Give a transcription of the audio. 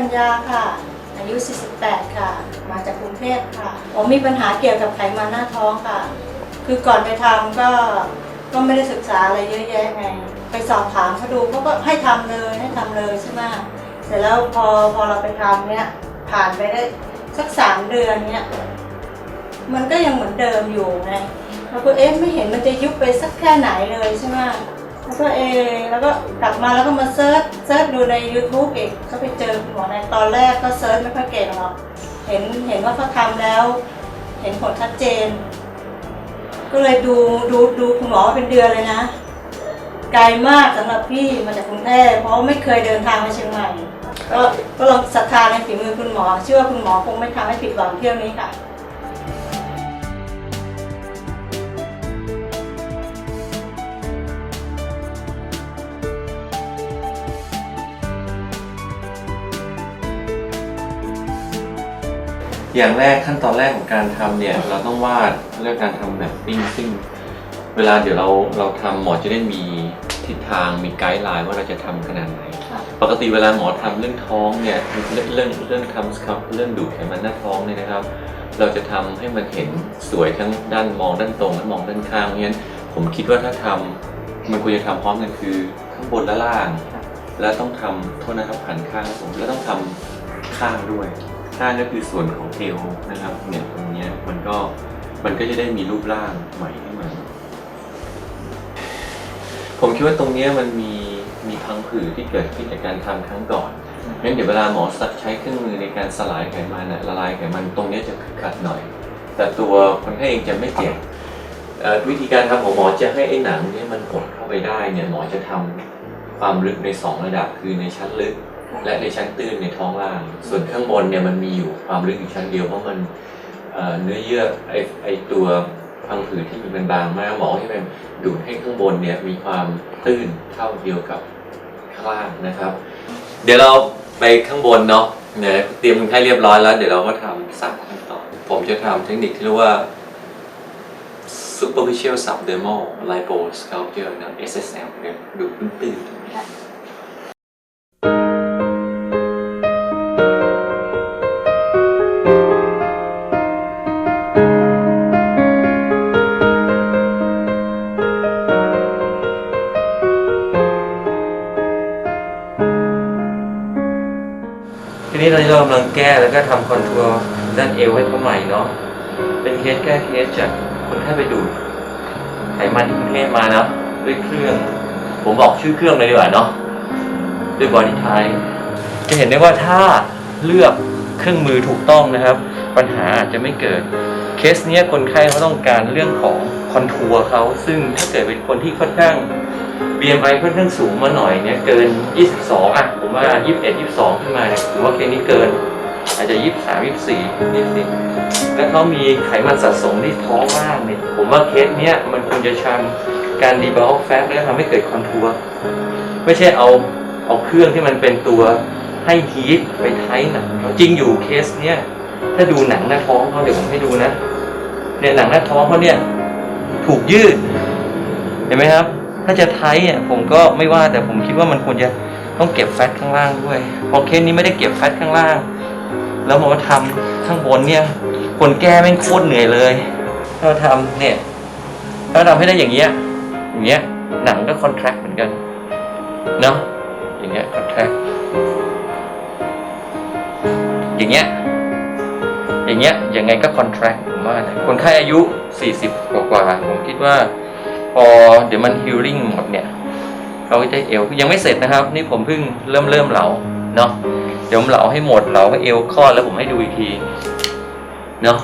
กัญญาค่ะ อายุ 48 ค่ะ มาจากกรุงเทพค่ะผมมีปัญหาเกี่ยวกับไขมันหน้าท้องค่ะ คือก่อนไปทำก็ก็ไม่ได้ศึกษาอะไรเยอะแยะไงไปสอบถามเขาดูเขาก็ให้ทำเลยให้ทำเลยใช่ไหมเสร็จแล้วพอพอเราไปทำเนี่ยผ่านไปได้สักสามเดือนเนี่ยมันก็ยังเหมือนเดิมอยู่ไงแล้วก็เอ๊ะไม่เห็นมันจะยุบไปสักแค่ไหนเลยใช่ไหม แล้วก็เอแล้วก็กลับมาแล้วก็มาเซิร์ชเซิร์ชดูใน YouTube อีกก็ไปเจอคุณหมอในตอนแรกก็เซิร์ชไม่ค่อยเก่งหรอกเห็นเห็นว่าเขาทำแล้ว เห็นผลชัดเจน ก็เลยดูดูดูคุณหมอมาเป็นเดือนเลยนะ ไกลมากสำหรับพี่มาจากกรุงเทพเพราะไม่เคยเดินทางมาเชียงใหม่ก็ก็ลองศรัทธาในฝีมือคุณหมอเชื่อว่าคุณหมอคงไม่ทำให้ผิดหวังเที่ยวนี้ค่ะ อย่างแรกขั้นตอนแรกของการทำเนี่ย เราต้องวาดเรื่องการทำแบบปิ้งซึ่งเวลาเดี๋ยวเราเราทำหมอจะได้มีทิศทางมีไกด์ไลน์ว่าเราจะทำขนาดไหนค่ะปกติเวลาหมอทำเรื่องท้องเนี่ยเรื่องเรื่องเรื่องทำครับเรื่องดูดไขมันหน้าท้องเนี่ยนะครับ เราจะทำให้มันเห็นสวยทั้งด้านมองด้านตรงและมองด้านข้างเพราะฉะนั้นผมคิดว่าถ้าทำมันควรจะทำพร้อมกันคือข้างบนและล่าง แล้วต้องทำโทษนะครับหันข้างครับผมแล้วต้องทำข้างด้วย ข้างก็คือส่วนของเอวนะครับเนี่ยตรงนี้มันก็มันก็จะได้มีรูปร่างใหม่ขึ้นมาผมคิดว่าตรงนี้มันมีมีพังผืดที่เกิดขึ้นจากการทำครั้งก่อนงั้นเดี๋ยวเวลาหมอสักใช้เครื่องมือในการสลายไขมันละลายไขมันตรงนี้จะคึกคักหน่อย แต่ตัวคนไข้เองจะไม่เจ็บวิธีการทำของหมอจะให้ไอ้หนังเนี่ยมันหดเข้าไปได้เนี่ยหมอจะทำความลึกในสองระดับคือในชั้นลึก และในชั้นตื้นในท้องล่าง ส่วนข้างบนเนี่ยมันมีอยู่ความลึกอยู่ชั้นเดียวเพราะมันเนื้อเยื่อไอไอตัวพังผืดที่มันบางมากหมอให้มันดูดให้ข้างบนเนี่ยมีความตื้นเท่าเดียวกับข้างล่างนะครับ เดี๋ยวเราไปข้างบนเนาะเนี่ยเตรียมคนไข้เรียบร้อยแล้ว เดี๋ยวเราก็ทำสามขั้นตอนผมจะทำเทคนิคที่เรียกว่า superficial subdermal liposculpture นะ SSL เนี่ยดูตื้นๆ นี้ตอนนี้เรากำลังแก้แล้วก็ทำคอนทัวร์ด้านเอวให้เขาใหม่เนาะ เป็นเคสแก้เคสจากคนไข้ไปดูดไขมันที่กรุงเทพมานะด้วยเครื่อง ผมบอกชื่อเครื่องเลยดีกว่าเนาะ ด้วยบอดี้ไทจะเห็นได้ว่าถ้าเลือกเครื่องมือถูกต้องนะครับ ปัญหาอาจจะไม่เกิด เคสเนี้ยคนไข้เขาต้องการเรื่องของคอนทัวร์เขาซึ่งถ้าเกิดเป็นคนที่ค่อนข้าง BMI ค่อนข้างสูงมาหน่อยเนี่ยเกิน 22อะผมว่า 21 22 ขึ้นมาเนี่ยถือว่าเคสนี้เกิน อาจจะ 23 24นิดนิดๆแล้วเขามีไขมันสะสมที่ท้องล่างเนี่ยผมว่าเคสเนี้ยมันควรจะชันการดีบอลแฟตแล้วทำให้เกิดคอนทัวร์ไม่ใช่เอาเอาเครื่องที่มันเป็นตัวให้ฮีทไปไทหนังเขาจริงอยู่เคสเนี้ยถ้าดูหนังหน้าท้องเขาเดี๋ยวผมให้ดูนะเนี่ยหนังหน้าท้องเขาเนี่ยถูกยืดเห็นไหมครับ ถ้าจะไทอะผมก็ไม่ว่าแต่ผมคิดว่ามันควรจะต้องเก็บแฟตข้างล่างด้วยพราะเคสนี้ไม่ได้เก็บแฟตข้างล่าง แล้วมาทำข้างบนเนี่ย คนแก้แม่งโคตรเหนื่อยเลยถ้าทำเนี่ยถ้าเราทำให้ได้อย่างเงี้ยอย่างเงี้ยหนังก็คอนแทรคเหมือนกันเนาะอย่างเงี้ยคอนแทรคอย่างเงี้ยอย่างเงี้ยยังไงก็คอนแทรคผมว่าคนไข้อายุ 40 กว่ากว่าๆผมคิดว่า พอเดี๋ยวมันฮิลลิ่งหมดเนี่ยเขาก็จะเอวยังไม่เสร็จนะครับ นี่ผมเพิ่งเริ่มเริ่มเหลาเนาะเดี๋ยวผมเหลาให้หมดเหลาให้เอวคลอดแล้วผมให้ดูอีกทีเนาะ